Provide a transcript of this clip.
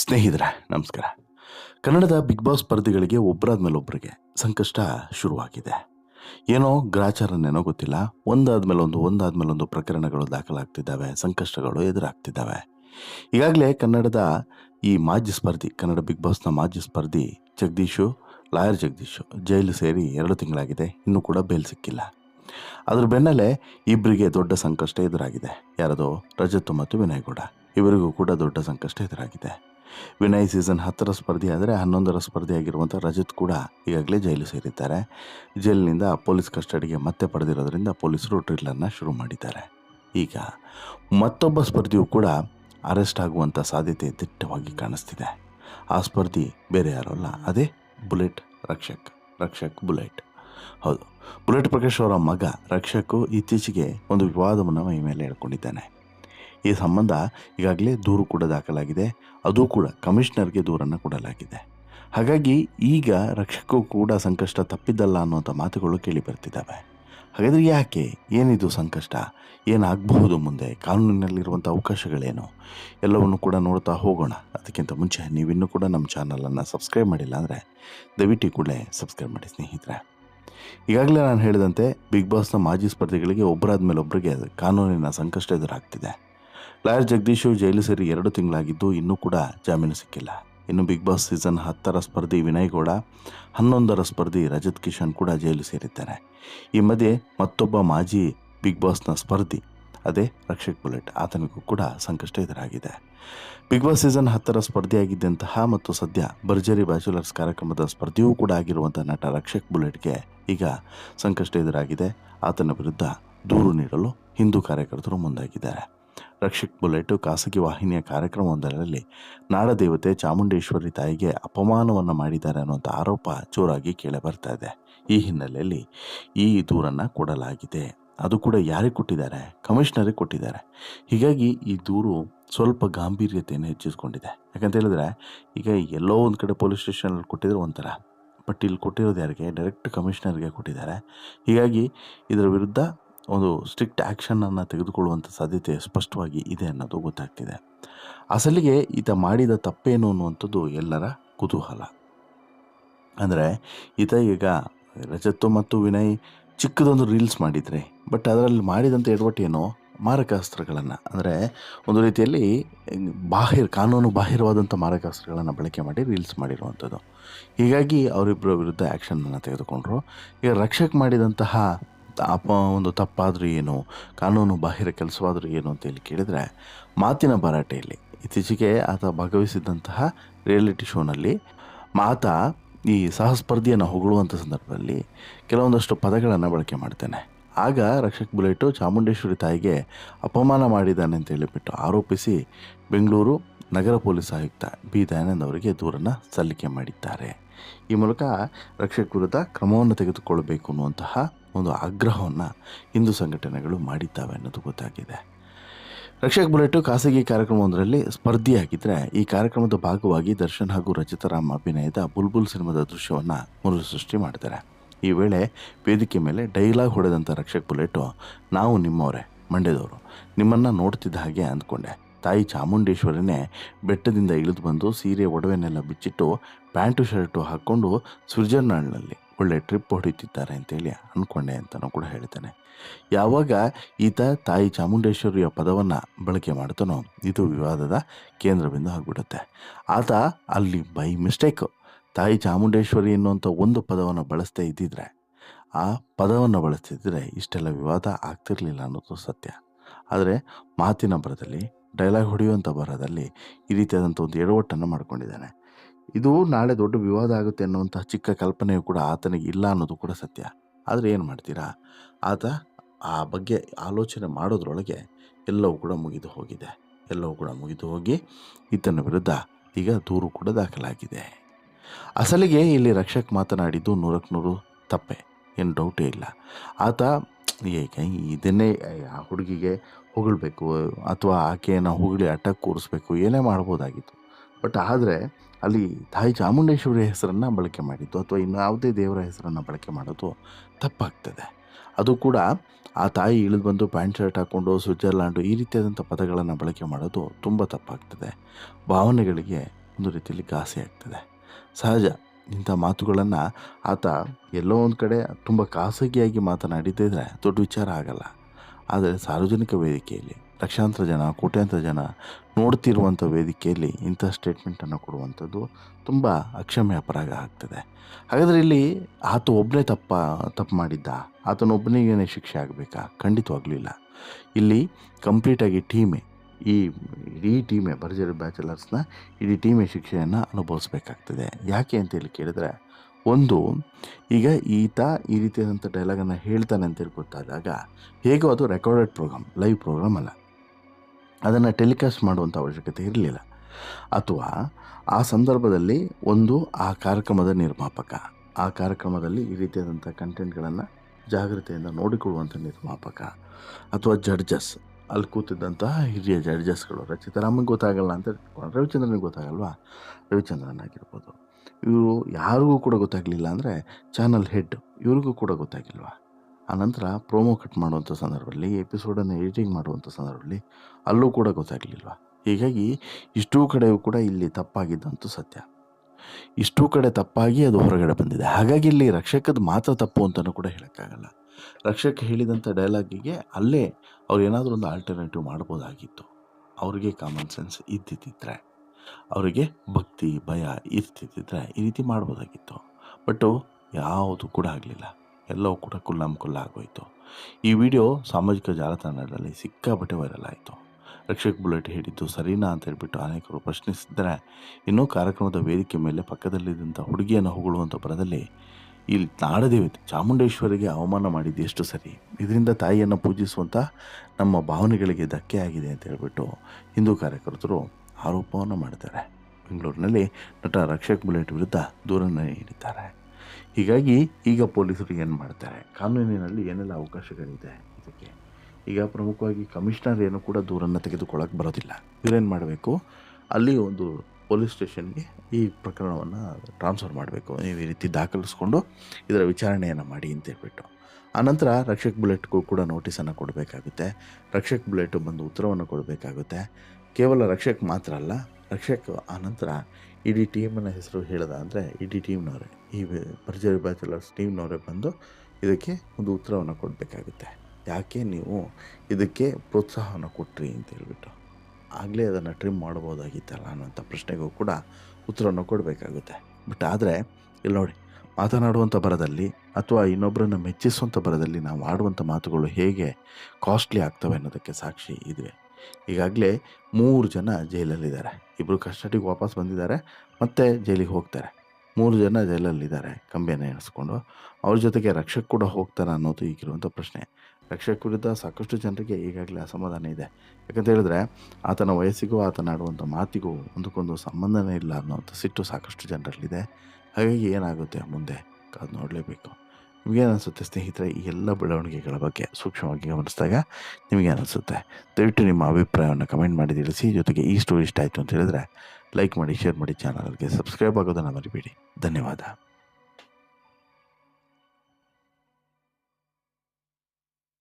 ಸ್ನೇಹಿತರೆ, ನಮಸ್ಕಾರ. ಕನ್ನಡದ ಬಿಗ್ ಬಾಸ್ ಸ್ಪರ್ಧಿಗಳಿಗೆ ಒಬ್ಬರಾದ್ಮೇಲೆ ಒಬ್ಬರಿಗೆ ಸಂಕಷ್ಟ ಶುರುವಾಗಿದೆ. ಏನೋ ಗ್ರಾಚಾರನೇನೋ ಗೊತ್ತಿಲ್ಲ ಒಂದಾದ್ಮೇಲೆ ಒಂದು ಒಂದಾದ್ಮೇಲೆ ಒಂದು ಪ್ರಕರಣಗಳು ದಾಖಲಾಗ್ತಿದ್ದಾವೆ, ಸಂಕಷ್ಟಗಳು ಎದುರಾಗ್ತಿದ್ದಾವೆ. ಈಗಾಗಲೇ ಕನ್ನಡದ ಈ ಮಾಜಿ ಸ್ಪರ್ಧಿ, ಕನ್ನಡ ಬಿಗ್ ಬಾಸ್ನ ಮಾಜಿ ಸ್ಪರ್ಧಿ ಜಗದೀಶು, ಲಾಯರ್ ಜಗದೀಶು ಜೈಲು ಸೇರಿ ಎರಡು ತಿಂಗಳಾಗಿದೆ, ಇನ್ನೂ ಕೂಡ ಬೇಲ್ ಸಿಕ್ಕಿಲ್ಲ. ಅದ್ರ ಬೆನ್ನಲ್ಲೇ ಇಬ್ಬರಿಗೆ ದೊಡ್ಡ ಸಂಕಷ್ಟ ಎದುರಾಗಿದೆ. ಯಾರದು ರಜತ್ ಮತ್ತು ವಿನಯ್ ಕೂಡ ಇವರಿಗೂ ಕೂಡ ದೊಡ್ಡ ಸಂಕಷ್ಟ ಎದುರಾಗಿದೆ. ವಿನಯ್ ಸೀಸನ್ ಹತ್ತರ ಸ್ಪರ್ಧೆ ಆದರೆ ಹನ್ನೊಂದರ ಸ್ಪರ್ಧಿಯಾಗಿರುವಂಥ ರಜತ್ ಕೂಡ ಈಗಾಗಲೇ ಜೈಲು ಸೇರಿದ್ದಾರೆ. ಜೈಲಿನಿಂದ ಪೊಲೀಸ್ ಕಸ್ಟಡಿಗೆ ಮತ್ತೆ ಪಡೆದಿರೋದ್ರಿಂದ ಪೊಲೀಸರು ಟ್ರಿಲ್ಲರ್ನ ಶುರು ಮಾಡಿದ್ದಾರೆ. ಈಗ ಮತ್ತೊಬ್ಬ ಸ್ಪರ್ಧಿಯು ಕೂಡ ಅರೆಸ್ಟ್ ಆಗುವಂಥ ಸಾಧ್ಯತೆ ದಿಟ್ಟವಾಗಿ ಕಾಣಿಸ್ತಿದೆ. ಆ ಸ್ಪರ್ಧಿ ಬೇರೆ ಯಾರೂ ಅಲ್ಲ, ಅದೇ ಬುಲೆಟ್ ರಕ್ಷಕ್ ರಕ್ಷಕ್ ಬುಲೆಟ್. ಹೌದು, ಬುಲೆಟ್ ಪ್ರಕಾಶ್ ಅವರ ಮಗ ರಕ್ಷಕು ಇತ್ತೀಚೆಗೆ ಒಂದು ವಿವಾದವನ್ನು ಮೈ ಮೇಲೆ ಹೇಳ್ಕೊಂಡಿದ್ದಾನೆ ಈ ಸಂಬಂಧ ಈಗಾಗಲೇ ದೂರು ಕೂಡ ದಾಖಲಾಗಿದೆ. ಅದು ಕೂಡ ಕಮಿಷನರ್ಗೆ ದೂರನ್ನು ಕೊಡಲಾಗಿದೆ. ಹಾಗಾಗಿ ಈಗ ರಕ್ಷಕರು ಕೂಡ ಸಂಕಷ್ಟ ತಪ್ಪಿದ್ದಲ್ಲ ಅನ್ನುವಂಥ ಮಾತುಗಳು ಕೇಳಿ ಬರ್ತಿದ್ದಾವೆ. ಹಾಗಾದರೆ ಯಾಕೆ? ಏನಿದು ಸಂಕಷ್ಟ? ಏನಾಗಬಹುದು ಮುಂದೆ? ಕಾನೂನಿನಲ್ಲಿರುವಂಥ ಅವಕಾಶಗಳೇನು? ಎಲ್ಲವನ್ನು ಕೂಡ ನೋಡ್ತಾ ಹೋಗೋಣ. ಅದಕ್ಕಿಂತ ಮುಂಚೆ ನೀವಿನ್ನೂ ಕೂಡ ನಮ್ಮ ಚಾನಲನ್ನು ಸಬ್ಸ್ಕ್ರೈಬ್ ಮಾಡಿಲ್ಲ ಅಂದರೆ ದಯವಿಟ್ಟು ಕೂಡಲೇ ಸಬ್ಸ್ಕ್ರೈಬ್ ಮಾಡಿ ಸ್ನೇಹಿತರೆ. ಈಗಾಗಲೇ ನಾನು ಹೇಳಿದಂತೆ ಬಿಗ್ ಬಾಸ್ನ ಮಾಜಿ ಸ್ಪರ್ಧಿಗಳಿಗೆ ಒಬ್ಬರಾದ ಮೇಲೆ ಒಬ್ಬರಿಗೆ ಕಾನೂನಿನ ಸಂಕಷ್ಟ ಎದುರಾಗ್ತಿದೆ. ಲಾಯರ್ ಜಗದೀಶು ಜೈಲು ಸೇರಿ ಎರಡು ತಿಂಗಳಾಗಿದ್ದು ಇನ್ನೂ ಕೂಡ ಜಾಮೀನು ಸಿಕ್ಕಿಲ್ಲ. ಇನ್ನು ಬಿಗ್ ಬಾಸ್ ಸೀಸನ್ ಹತ್ತರ ಸ್ಪರ್ಧಿ ವಿನಯ್ ಗೌಡ, ಹನ್ನೊಂದರ ಸ್ಪರ್ಧಿ ರಜತ್ ಕಿಶನ್ ಕೂಡ ಜೈಲು ಸೇರಿದ್ದಾರೆ. ಈ ಮಧ್ಯೆ ಮತ್ತೊಬ್ಬ ಮಾಜಿ ಬಿಗ್ ಬಾಸ್ನ ಸ್ಪರ್ಧಿ, ಅದೇ ರಕ್ಷಕ್ ಬುಲೆಟ್, ಆತನಿಗೂ ಕೂಡ ಸಂಕಷ್ಟ ಎದುರಾಗಿದೆ. ಬಿಗ್ ಬಾಸ್ ಸೀಸನ್ ಹತ್ತರ ಸ್ಪರ್ಧಿಯಾಗಿದ್ದಂತಹ ಮತ್ತು ಸದ್ಯ ಭರ್ಜರಿ ಬ್ಯಾಚುಲರ್ಸ್ ಕಾರ್ಯಕ್ರಮದ ಸ್ಪರ್ಧಿಯೂ ಕೂಡ ಆಗಿರುವಂಥ ನಟ ರಕ್ಷಕ್ ಬುಲೆಟ್ಗೆ ಈಗ ಸಂಕಷ್ಟ ಎದುರಾಗಿದೆ. ಆತನ ವಿರುದ್ಧ ದೂರು ನೀಡಲು ಹಿಂದೂ ಕಾರ್ಯಕರ್ತರು ಮುಂದಾಗಿದ್ದಾರೆ. ರಕ್ಷಕ್ ಬುಲೆಟ್ ಖಾಸಗಿ ವಾಹಿನಿಯ ಕಾರ್ಯಕ್ರಮವೊಂದರಲ್ಲಿ ನಾಡದೇವತೆ ಚಾಮುಂಡೇಶ್ವರಿ ತಾಯಿಗೆ ಅಪಮಾನವನ್ನು ಮಾಡಿದ್ದಾರೆ ಅನ್ನುವಂಥ ಆರೋಪ ಜೋರಾಗಿ ಕೇಳಿ ಬರ್ತಾ ಇದೆ. ಈ ಹಿನ್ನೆಲೆಯಲ್ಲಿ ಈ ದೂರನ್ನು ಕೊಡಲಾಗಿದೆ. ಅದು ಕೂಡ ಯಾರಿಗೆ ಕೊಟ್ಟಿದ್ದಾರೆ? ಕಮಿಷನರಿಗೆ ಕೊಟ್ಟಿದ್ದಾರೆ. ಹೀಗಾಗಿ ಈ ದೂರು ಸ್ವಲ್ಪ ಗಾಂಭೀರ್ಯತೆಯನ್ನು ಹೆಚ್ಚಿಸ್ಕೊಂಡಿದೆ. ಯಾಕಂತ ಹೇಳಿದ್ರೆ ಈಗ ಎಲ್ಲೋ ಒಂದು ಕಡೆ ಪೊಲೀಸ್ ಸ್ಟೇಷನಲ್ಲಿ ಕೊಟ್ಟಿದ್ರು ಒಂಥರ, ಬಟ್ ಇಲ್ಲಿ ಕೊಟ್ಟಿರೋದು ಯಾರಿಗೆ? ಡೈರೆಕ್ಟ್ ಕಮಿಷನರ್ಗೆ ಕೊಟ್ಟಿದ್ದಾರೆ. ಹೀಗಾಗಿ ಇದರ ವಿರುದ್ಧ ಒಂದು ಸ್ಟ್ರಿಕ್ಟ್ ಆ್ಯಕ್ಷನನ್ನು ತೆಗೆದುಕೊಳ್ಳುವಂಥ ಸಾಧ್ಯತೆ ಸ್ಪಷ್ಟವಾಗಿ ಇದೆ ಅನ್ನೋದು ಗೊತ್ತಾಗ್ತಿದೆ. ಅಸಲಿಗೆ ಈತ ಮಾಡಿದ ತಪ್ಪೇನು ಅನ್ನುವಂಥದ್ದು ಎಲ್ಲರ ಕುತೂಹಲ. ಅಂದರೆ ಈತ ಈಗ ರಜತ್ತು ಮತ್ತು ವಿನಯ್ ಚಿಕ್ಕದೊಂದು ರೀಲ್ಸ್ ಮಾಡಿದರೆ, ಬಟ್ ಅದರಲ್ಲಿ ಮಾಡಿದಂಥ ಎಡವಟ್ಟೇನು ಮಾರಕಾಸ್ತ್ರಗಳನ್ನು. ಅಂದರೆ ಒಂದು ರೀತಿಯಲ್ಲಿ ಬಾಹಿರ್, ಕಾನೂನು ಬಾಹಿರವಾದಂಥ ಮಾರಕಾಸ್ತ್ರಗಳನ್ನು ಬಳಕೆ ಮಾಡಿ ರೀಲ್ಸ್ ಮಾಡಿರುವಂಥದ್ದು. ಹೀಗಾಗಿ ಅವರಿಬ್ಬರ ವಿರುದ್ಧ ಆ್ಯಕ್ಷನನ್ನು ತೆಗೆದುಕೊಂಡರು. ಈಗ ರಕ್ಷಕ್ ಮಾಡಿದಂತಹ ಅಪ ಒಂದು ತಪ್ಪಾದರೂ ಏನು, ಕಾನೂನು ಬಾಹಿರ ಕೆಲಸವಾದರೂ ಏನು ಅಂತೇಳಿ ಕೇಳಿದರೆ, ಮಾತಿನ ಭರಾಟೆಯಲ್ಲಿ ಇತ್ತೀಚೆಗೆ ಆತ ಭಾಗವಹಿಸಿದ್ದಂತಹ ರಿಯಾಲಿಟಿ ಶೋನಲ್ಲಿ ಮಾತ ಈ ಸಹಸ್ಪರ್ಧಿಯನ್ನು ಹೊಗಳುವಂಥ ಸಂದರ್ಭದಲ್ಲಿ ಕೆಲವೊಂದಷ್ಟು ಪದಗಳನ್ನು ಬಳಕೆ ಮಾಡ್ತೇನೆ. ಆಗ ರಕ್ಷಕ್ ಬುಲೆಟು ಚಾಮುಂಡೇಶ್ವರಿ ತಾಯಿಗೆ ಅಪಮಾನ ಮಾಡಿದ್ದಾನೆ ಅಂತ ಹೇಳಿಬಿಟ್ಟು ಆರೋಪಿಸಿ ಬೆಂಗಳೂರು ನಗರ ಪೊಲೀಸ್ ಆಯುಕ್ತ ಬಿ ದಯಾನಂದ್ ಅವರಿಗೆ ದೂರನ್ನು ಸಲ್ಲಿಕೆ ಮಾಡಿದ್ದಾರೆ. ಈ ಮೂಲಕ ರಕ್ಷಕ್ ವಿರುದ್ಧ ಕ್ರಮವನ್ನು ತೆಗೆದುಕೊಳ್ಳಬೇಕು ಅನ್ನುವಂತಹ ಒಂದು ಆಗ್ರಹವನ್ನು ಹಿಂದೂ ಸಂಘಟನೆಗಳು ಮಾಡಿದ್ದಾವೆ ಅನ್ನೋದು ಗೊತ್ತಾಗಿದೆ. ರಕ್ಷಕ್ ಬುಲೆಟು ಖಾಸಗಿ ಕಾರ್ಯಕ್ರಮವೊಂದರಲ್ಲಿ ಸ್ಪರ್ಧಿಯಾಗಿದ್ದರೆ ಈ ಕಾರ್ಯಕ್ರಮದ ಭಾಗವಾಗಿ ದರ್ಶನ್ ಹಾಗೂ ರಚಿತಾರಾಮ್ ಅಭಿನಯದ ಬುಲ್ಬುಲ್ ಸಿನಿಮಾದ ದೃಶ್ಯವನ್ನು ಮರು ಸೃಷ್ಟಿ ಮಾಡ್ತಾರೆ ಈ ವೇಳೆ ವೇದಿಕೆ ಮೇಲೆ ಡೈಲಾಗ್ ಹೊಡೆದಂಥ ರಕ್ಷಕ್ ಬುಲೆಟು, ನಾವು ನಿಮ್ಮವರೇ, ಮಂಡ್ಯದವರು, ನಿಮ್ಮನ್ನು ನೋಡ್ತಿದ್ದ ಹಾಗೆ ಅಂದ್ಕೊಂಡೆ. ತಾಯಿ ಚಾಮುಂಡೇಶ್ವರಿನೇ ಬೆಟ್ಟದಿಂದ ಇಳಿದು ಬಂದು ಸೀರೆ ಒಡವೆನೆಲ್ಲ ಬಿಚ್ಚಿಟ್ಟು, ಪ್ಯಾಂಟು ಶರ್ಟು ಹಾಕ್ಕೊಂಡು ಸ್ವಿಟ್ಜರ್ಲ್ಯಾಂಡ್ನಲ್ಲಿ ಒಳ್ಳೆ ಟ್ರಿಪ್ ಹೊಡಿತಿದ್ದಾರೆ ಅಂತೇಳಿ ಅಂದ್ಕೊಂಡೆ ಅಂತಲೂ ಕೂಡ ಹೇಳ್ತಾನೆ. ಯಾವಾಗ ಈತ ತಾಯಿ ಚಾಮುಂಡೇಶ್ವರಿಯ ಪದವನ್ನು ಬಳಕೆ ಮಾಡ್ತಾನೋ ಇದು ವಿವಾದದ ಕೇಂದ್ರಬಿಂದು ಆಗಿಬಿಡುತ್ತೆ. ಆತ ಅಲ್ಲಿ ಬೈ ಮಿಸ್ಟೇಕು ತಾಯಿ ಚಾಮುಂಡೇಶ್ವರಿ ಎನ್ನುವಂಥ ಒಂದು ಪದವನ್ನು ಬಳಸ್ತೇ ಇದ್ದಿದ್ರೆ, ಆ ಪದವನ್ನು ಬಳಸ್ತಿದ್ದರೆ ಇಷ್ಟೆಲ್ಲ ವಿವಾದ ಆಗ್ತಿರಲಿಲ್ಲ ಅನ್ನೋದು ಸತ್ಯ. ಆದರೆ ಮಾತಿನ ಬರದಲ್ಲಿ ಡೈಲಾಗ್ ಹೊಡೆಯುವಂಥ ಬರದಲ್ಲಿ ಈ ರೀತಿಯಾದಂಥ ಒಂದು ಎಡವಟ್ಟನ್ನು ಮಾಡ್ಕೊಂಡಿದ್ದಾನೆ. ಇದು ನಾಳೆ ದೊಡ್ಡ ವಿವಾದ ಆಗುತ್ತೆ ಅನ್ನುವಂತಹ ಚಿಕ್ಕ ಕಲ್ಪನೆಯು ಕೂಡ ಆತನಿಗೆ ಇಲ್ಲ ಅನ್ನೋದು ಕೂಡ ಸತ್ಯ. ಆದರೆ ಏನು ಮಾಡ್ತೀರಾ? ಆತ ಆ ಬಗ್ಗೆ ಆಲೋಚನೆ ಮಾಡೋದ್ರೊಳಗೆ ಎಲ್ಲವೂ ಕೂಡ ಮುಗಿದು ಹೋಗಿದೆ. ಎಲ್ಲವೂ ಕೂಡ ಮುಗಿದು ಹೋಗಿ ಈತನ ವಿರುದ್ಧ ಈಗ ದೂರು ಕೂಡ ದಾಖಲಾಗಿದೆ. ಅಸಲಿಗೆ ಇಲ್ಲಿ ರಕ್ಷಕ್ ಮಾತನಾಡಿದ್ದು ನೂರಕ್ಕೆ ನೂರು ತಪ್ಪೆ, ಏನು ಡೌಟೇ ಇಲ್ಲ. ಆತ ಈಗ ಇದನ್ನೇ ಆ ಹುಡುಗಿಗೆ ಹೊಗಳಬೇಕು ಅಥವಾ ಆಕೆಯನ್ನು ಹೊಗಳಿ ಅಟ್ಟಕ್ಕೆ ಕೂರಿಸ್ಬೇಕು, ಏನೇ ಮಾಡ್ಬೋದಾಗಿತ್ತು. ಬಟ್ ಆದರೆ ಅಲ್ಲಿ ತಾಯಿ ಚಾಮುಂಡೇಶ್ವರಿ ಹೆಸರನ್ನು ಬಳಕೆ ಮಾಡಿದ್ದು ಅಥವಾ ಇನ್ನು ಯಾವುದೇ ದೇವರ ಹೆಸರನ್ನು ಬಳಕೆ ಮಾಡೋದು ತಪ್ಪಾಗ್ತದೆ. ಅದು ಕೂಡ ಆ ತಾಯಿ ಇಳಿದು ಬಂದು ಪ್ಯಾಂಟ್ ಶರ್ಟ್ ಹಾಕ್ಕೊಂಡು ಸ್ವಿಟ್ಜರ್ಲ್ಯಾಂಡು ಈ ರೀತಿಯಾದಂಥ ಪದಗಳನ್ನು ಬಳಕೆ ಮಾಡೋದು ತುಂಬ ತಪ್ಪಾಗ್ತದೆ. ಭಾವನೆಗಳಿಗೆ ಒಂದು ರೀತಿಯಲ್ಲಿ ಘಾಸಿ ಆಗ್ತದೆ. ಸಹಜ, ಇಂಥ ಮಾತುಗಳನ್ನು ಆತ ಎಲ್ಲೋ ಒಂದು ಕಡೆ ತುಂಬ ಖಾಸಗಿಯಾಗಿ ಮಾತನಾಡಿದ್ದಿದ್ರೆ ದೊಡ್ಡ ವಿಚಾರ ಆಗಲ್ಲ. ಆದರೆ ಸಾರ್ವಜನಿಕ ವೇದಿಕೆಯಲ್ಲಿ ಲಕ್ಷಾಂತರ ಜನ, ಕೋಟ್ಯಾಂತರ ಜನ ನೋಡ್ತಿರುವಂಥ ವೇದಿಕೆಯಲ್ಲಿ ಇಂಥ ಸ್ಟೇಟ್ಮೆಂಟನ್ನು ಕೊಡುವಂಥದ್ದು ತುಂಬ ಅಕ್ಷಮ್ಯ ಅಪರಾಧ ಆಗ್ತದೆ. ಹಾಗಾದರೆ ಇಲ್ಲಿ ಆತ ಒಬ್ಬನೇ ತಪ್ಪ, ತಪ್ಪು ಮಾಡಿದ್ದ ಆತನೊಬ್ಬನಿಗೇ ಶಿಕ್ಷೆ ಆಗಬೇಕಾ? ಖಂಡಿತವಾಗ್ಲೂ ಇಲ್ಲ ಕಂಪ್ಲೀಟಾಗಿ ಟೀಮೇ ಈ ಇಡೀ ಟೀಮೇ ಭರ್ಜರಿ ಬ್ಯಾಚುಲರ್ಸ್ನ ಇಡೀ ಟೀಮೇ ಶಿಕ್ಷೆಯನ್ನು ಅನುಭವಿಸ್ಬೇಕಾಗ್ತದೆ. ಯಾಕೆ ಅಂತೇಳಿ ಕೇಳಿದ್ರೆ, ಒಂದು, ಈಗ ಈತ ಈ ರೀತಿಯಾದಂಥ ಡೈಲಾಗನ್ನು ಹೇಳ್ತಾನೆ ಅಂತೇಳಿ ಗೊತ್ತಾದಾಗ, ಹೇಗೋ ಅದು ರೆಕಾರ್ಡೆಡ್ ಪ್ರೋಗ್ರಾಮ್ ಲೈವ್ ಪ್ರೋಗ್ರಾಮ್ ಅಲ್ಲ. ಅದನ್ನು ಟೆಲಿಕಾಸ್ಟ್ ಮಾಡುವಂಥ ಅವಶ್ಯಕತೆ ಇರಲಿಲ್ಲ. ಅಥವಾ ಆ ಸಂದರ್ಭದಲ್ಲಿ ಒಂದು ಆ ಕಾರ್ಯಕ್ರಮದ ನಿರ್ಮಾಪಕ, ಆ ಕಾರ್ಯಕ್ರಮದಲ್ಲಿ ಈ ರೀತಿಯಾದಂಥ ಕಂಟೆಂಟ್ಗಳನ್ನು ಜಾಗ್ರತೆಯಿಂದ ನೋಡಿಕೊಳ್ಳುವಂಥ ನಿರ್ಮಾಪಕ ಅಥವಾ ಜಡ್ಜಸ್, ಅಲ್ಲಿ ಕೂತಿದ್ದಂತಹ ಹಿರಿಯ ಜಡ್ಜಸ್ಗಳು ರಚಿತಾರಾಮಂಗೆ ಗೊತ್ತಾಗಲ್ಲ ಅಂತ ರವಿಚಂದ್ರನಿಗೆ ಗೊತ್ತಾಗಲ್ವಾ? ರವಿಚಂದ್ರನ್ ಆಗಿರ್ಬೋದು. ಇವರು ಯಾರಿಗೂ ಕೂಡ ಗೊತ್ತಾಗಲಿಲ್ಲ ಅಂದರೆ ಚಾನಲ್ ಹೆಡ್ ಇವ್ರಿಗೂ ಕೂಡ ಗೊತ್ತಾಗಿಲ್ವಾ? ಆನಂತರ ಪ್ರೋಮೋ ಕಟ್ ಮಾಡುವಂಥ ಸಂದರ್ಭದಲ್ಲಿ ಎಪಿಸೋಡನ್ನು ಎಡಿಟಿಂಗ್ ಮಾಡುವಂಥ ಸಂದರ್ಭದಲ್ಲಿ ಅಲ್ಲೂ ಕೂಡ ಗೊತ್ತಾಗಲಿಲ್ವ? ಹೀಗಾಗಿ ಇಷ್ಟೂ ಕಡೆಯೂ ಕೂಡ ಇಲ್ಲಿ ತಪ್ಪಾಗಿದ್ದಂತೂ ಸತ್ಯ. ಇಷ್ಟೂ ಕಡೆ ತಪ್ಪಾಗಿ ಅದು ಹೊರಗಡೆ ಬಂದಿದೆ. ಹಾಗಾಗಿ ಇಲ್ಲಿ ರಕ್ಷಕದ ಮಾತ್ರ ತಪ್ಪು ಅಂತಲೂ ಕೂಡ ಹೇಳೋಕ್ಕಾಗಲ್ಲ. ರಕ್ಷಕ ಹೇಳಿದಂಥ ಡೈಲಾಗಿಗೆ ಅಲ್ಲೇ ಅವ್ರು ಏನಾದರೂ ಒಂದು ಆಲ್ಟರ್ನೇಟಿವ್ ಮಾಡ್ಬೋದಾಗಿತ್ತು. ಅವರಿಗೆ ಕಾಮನ್ ಸೆನ್ಸ್ ಇದ್ದಿದ್ದರೆ ಅವರಿಗೆ ಭಕ್ತಿ, ಭಯ ಇರ್ತಿದ್ದಿದ್ರೆ ಈ ರೀತಿ ಮಾಡ್ಬೋದಾಗಿತ್ತು. ಬಟ್ಟು ಯಾವುದು ಕೂಡ ಆಗಲಿಲ್ಲ. ಎಲ್ಲವೂ ಕೂಡ ಕುಲ್ಲಂ ಕುಲ್ಲಾಗೋಯಿತು ಈ ವಿಡಿಯೋ ಸಾಮಾಜಿಕ ಜಾಲತಾಣಗಳಲ್ಲಿ ಸಿಕ್ಕಾಪಟ್ಟೆ ವೈರಲ್ ಆಯಿತು. ರಕ್ಷಕ್ ಬುಲೆಟ್ ಹೇಳಿದ್ದು ಸರಿನಾ ಅಂತ ಹೇಳ್ಬಿಟ್ಟು ಅನೇಕರು ಪ್ರಶ್ನಿಸಿದರೆ, ಇನ್ನೂ ಕಾರ್ಯಕ್ರಮದ ವೇದಿಕೆ ಮೇಲೆ ಪಕ್ಕದಲ್ಲಿದ್ದಂಥ ಹುಡುಗಿಯನ್ನು ಹೊಗಳುವಂಥ ಪದದಲ್ಲಿ ಇಲ್ಲಿ ನಾಡದೇವಿ ಚಾಮುಂಡೇಶ್ವರಿಗೆ ಅವಮಾನ ಮಾಡಿದ್ದು ಎಷ್ಟು ಸರಿ? ಇದರಿಂದ ತಾಯಿಯನ್ನು ಪೂಜಿಸುವಂಥ ನಮ್ಮ ಭಾವನೆಗಳಿಗೆ ಧಕ್ಕೆ ಆಗಿದೆ ಅಂತ ಹೇಳ್ಬಿಟ್ಟು ಹಿಂದೂ ಕಾರ್ಯಕರ್ತರು ಆರೋಪವನ್ನು ಮಾಡ್ತಾರೆ. ಬೆಂಗಳೂರಿನಲ್ಲಿ ನಟ ರಕ್ಷಕ್ ಬುಲೆಟ್ ವಿರುದ್ಧ ದೂರನ್ನು ನೀಡಿದ್ದಾರೆ. ಹೀಗಾಗಿ ಈಗ ಪೊಲೀಸರು ಏನು ಮಾಡ್ತಾರೆ? ಕಾನೂನಿನಲ್ಲಿ ಏನೆಲ್ಲ ಅವಕಾಶಗಳಿದೆ ಇದಕ್ಕೆ? ಈಗ ಪ್ರಮುಖವಾಗಿ ಕಮಿಷನರ್ ಏನು ಕೂಡ ದೂರನ್ನು ತೆಗೆದುಕೊಳ್ಳೋಕೆ ಬರೋದಿಲ್ಲ. ಇವರೇನು ಮಾಡಬೇಕು? ಅಲ್ಲಿ ಒಂದು ಪೊಲೀಸ್ ಸ್ಟೇಷನ್ಗೆ ಈ ಪ್ರಕರಣವನ್ನು ಟ್ರಾನ್ಸ್ಫರ್ ಮಾಡಬೇಕು. ನೀವು ಈ ರೀತಿ ದಾಖಲಿಸ್ಕೊಂಡು ಇದರ ವಿಚಾರಣೆಯನ್ನು ಮಾಡಿ ಅಂತ ಹೇಳ್ಬಿಟ್ಟು. ಆನಂತರ ರಕ್ಷಕ್ ಬುಲೆಟ್ಗೂ ಕೂಡ ನೋಟಿಸನ್ನು ಕೊಡಬೇಕಾಗುತ್ತೆ. ರಕ್ಷಕ್ ಬುಲೆಟ್ ಬಂದು ಉತ್ತರವನ್ನು ಕೊಡಬೇಕಾಗುತ್ತೆ. ಕೇವಲ ರಕ್ಷಕ್ ಮಾತ್ರ ಅಲ್ಲ, ರಕ್ಷಕ್ ಆನಂತರ ಇಡೀ ಟೀಮನ್ನು ಹೆಸರು ಹೇಳ್ದ ಅಂದರೆ ಇಡೀ ಟೀಮ್ನವರೇ. ಈ ಭರ್ಜರಿ ಬ್ಯಾಚುಲರ್ಸ್ ಟೀಮ್ನವರೇ ಬಂದು ಇದಕ್ಕೆ ಒಂದು ಉತ್ತರವನ್ನು ಕೊಡಬೇಕಾಗುತ್ತೆ. ಯಾಕೆ ನೀವು ಇದಕ್ಕೆ ಪ್ರೋತ್ಸಾಹವನ್ನು ಕೊಟ್ರಿ ಅಂತ ಹೇಳ್ಬಿಟ್ಟು. ಆಗಲೇ ಅದನ್ನು ಟ್ರಿಮ್ ಮಾಡ್ಬೋದಾಗಿತ್ತಲ್ಲ ಅನ್ನೋಂಥ ಪ್ರಶ್ನೆಗೂ ಕೂಡ ಉತ್ತರವನ್ನು ಕೊಡಬೇಕಾಗುತ್ತೆ. ಬಟ್ ಆದರೆ ಇಲ್ಲಿ ನೋಡಿ ಮಾತನಾಡುವಂಥ ಬರದಲ್ಲಿ ಅಥವಾ ಇನ್ನೊಬ್ಬರನ್ನು ಮೆಚ್ಚಿಸುವಂಥ ಬರದಲ್ಲಿ ನಾವು ಆಡುವಂಥ ಮಾತುಗಳು ಹೇಗೆ ಕಾಸ್ಟ್ಲಿ ಆಗ್ತವೆ ಅನ್ನೋದಕ್ಕೆ ಸಾಕ್ಷಿ ಇದುವೆ. ಈಗಾಗಲೇ ಮೂರು ಜನ ಜೈಲಲ್ಲಿದ್ದಾರೆ. ಇಬ್ಬರು ಕಸ್ಟಡಿಗೆ ವಾಪಸ್ ಬಂದಿದ್ದಾರೆ, ಮತ್ತು ಜೈಲಿಗೆ ಹೋಗ್ತಾರೆ. ಮೂರು ಜನ ಜೈಲಲ್ಲಿದ್ದಾರೆ ಕಂಬಿಯನ್ನು ಎಣಿಸ್ಕೊಂಡು. ಅವ್ರ ಜೊತೆಗೆ ರಕ್ಷಕ್ ಕೂಡ ಹೋಗ್ತಾರೆ ಅನ್ನೋದು ಈಗಿರುವಂಥ ಪ್ರಶ್ನೆ. ರಕ್ಷಕ್ ವಿರುದ್ಧ ಸಾಕಷ್ಟು ಜನರಿಗೆ ಈಗಾಗಲೇ ಅಸಮಾಧಾನ ಇದೆ. ಯಾಕಂತ ಹೇಳಿದ್ರೆ, ಆತನ ವಯಸ್ಸಿಗೂ ಆತನ ಆಡುವಂಥ ಮಾತಿಗೂ ಒಂದಕ್ಕೊಂದು ಸಂಬಂಧನೇ ಇಲ್ಲ ಅನ್ನೋಂಥ ಸಿಟ್ಟು ಸಾಕಷ್ಟು ಜನರಲ್ಲಿದೆ. ಹಾಗಾಗಿ ಏನಾಗುತ್ತೆ ಮುಂದೆ? ಕಾದು ನೋಡಲೇಬೇಕು. ನಿಮಗೇನು ಅನಿಸುತ್ತೆ ಸ್ನೇಹಿತರೆ, ಈ ಎಲ್ಲ ಬೆಳವಣಿಗೆಗಳ ಬಗ್ಗೆ ಸೂಕ್ಷ್ಮವಾಗಿ ಗಮನಿಸಿದಾಗ ನಿಮಗೆ ಅನಿಸುತ್ತೆ ದಯವಿಟ್ಟು ನಿಮ್ಮ ಅಭಿಪ್ರಾಯವನ್ನು ಕಮೆಂಟ್ ಮಾಡಿ ತಿಳಿಸಿ. ಜೊತೆಗೆ ಈ ಸ್ಟೋರಿ ಇಷ್ಟ ಆಯಿತು ಅಂತ ಹೇಳಿದ್ರೆ ಲೈಕ್ ಮಾಡಿ ಶೇರ್ ಮಾಡಿ ಚಾನಲ್ಗೆ ಸಬ್ಸ್ಕ್ರೈಬ್ ಆಗೋದನ್ನು ಮರಿಬೇಡಿ. ಧನ್ಯವಾದ.